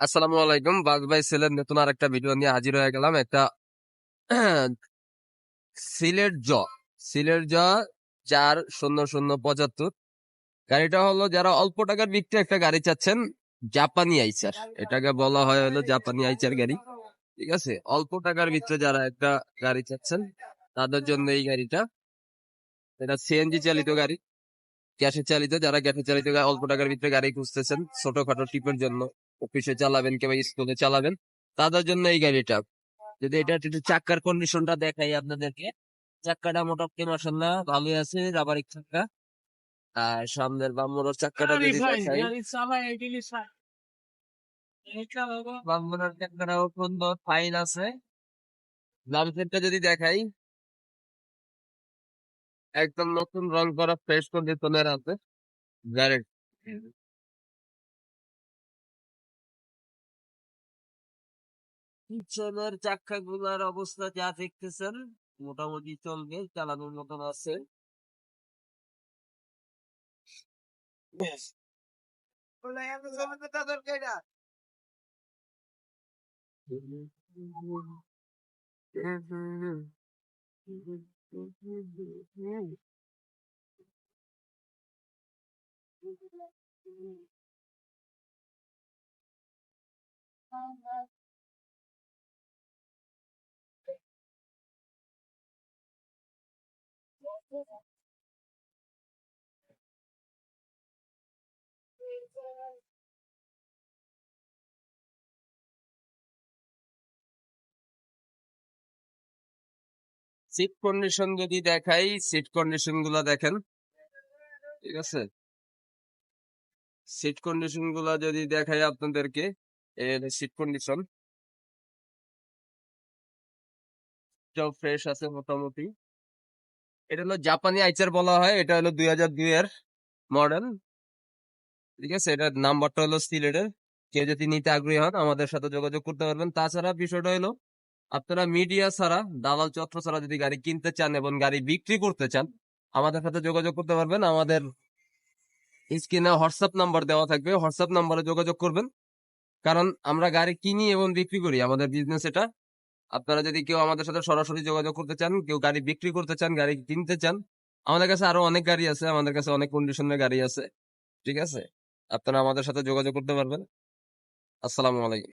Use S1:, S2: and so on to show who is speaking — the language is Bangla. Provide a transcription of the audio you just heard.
S1: আসসালামু আলাইকুম। বাজ ভাই ছেলের নতুন আর একটা ভিডিও নিয়ে হাজির হয়ে গেলাম। একটা সিলেট জ সিলেট জ চার শূন্য শূন্য পঁচাত্তর। গাড়িটা হলো যারা অল্প টাকার ভিত্তি একটা গাড়ি চাচ্ছেন, জাপানি আইচার। এটাকে বলা হয় হলো জাপানি আইচার গাড়ি। ঠিক আছে? অল্প টাকার ভিতরে যারা একটা গাড়ি চাচ্ছেন, তাদের জন্য এই গাড়িটা। এটা সিএনজি চালিত গাড়ি। গ্যাসে চালিত, যারা গ্যাসে চালিত অল্প টাকার ভিতরে গাড়ি খুঁজতেছেন, ছোটখাটো টিপের জন্য। অফিসে চালাবেন কিংবা স্কুলে চালাবেন তাদের জন্য এই গাড়িটা। যদি এটা একটু চাক্কার কন্ডিশনটা দেখাই আপনাদেরকে। চাক্কাটা মোটামুটি মাসাল্লাহ ভালোই আছে রাবারিক চাক্কা। আর সামনের বাম্মুরের চাক্কাটা যদি দেখাই। চাক্কাটাও সুন্দর ফাইন আছে। সেটটা যদি দেখাই। একদম নতুন রং করা ফ্রেশ কন্ডিশনের আছে। গাড়ির পিছনের চাক্কা গুলার অবস্থা যা দেখতেছেন মোটামুটি চলবে চালানোর মতন আছে। সিট কন্ডিশন যদি দেখাই সিট কন্ডিশনগুলা দেখেন। ঠিক আছে? সিট কন্ডিশনগুলা যদি দেখাই আপনাদেরকে এর সিট কন্ডিশন ফ্রেশ আছে মোটামুটি। এটা হলো জাপানি আইচার বলা হয়, এটা হলো দুই হাজার দুই এর মডেল ঠিক আছে? এটার নাম্বারটা হলো সিলেটের কেউ যদি নিতে আগ্রহী হন আমাদের সাথে যোগাযোগ করতে পারবেন। তাছাড়া বিষয়টা হলো, আপনারা মিডিয়া ছাড়া, দালাল চত্র ছাড়া যদি গাড়ি কিনতে চান এবং গাড়ি বিক্রি করতে চান, আমাদের সাথে যোগাযোগ করতে পারবেন। আমাদের স্ক্রিনে হোয়াটসঅ্যাপ নাম্বার দেওয়া থাকবে হোয়াটসঅ্যাপ নাম্বারে যোগাযোগ করবেন। কারণ আমরা গাড়ি কিনি এবং বিক্রি করি, আমাদের বিজনেস এটা। আপনারা যদি কেউ আমাদের সাথে সরাসরি যোগাযোগ করতে চান, কেউ গাড়ি বিক্রি করতে চান, গাড়ি কিনতে চান, আমাদের কাছে আরও অনেক গাড়ি আছে, আমাদের কাছে অনেক কন্ডিশনের গাড়ি আছে, ঠিক আছে? আপনারা আমাদের সাথে যোগাযোগ করতে পারবেন। আসসালামু আলাইকুম।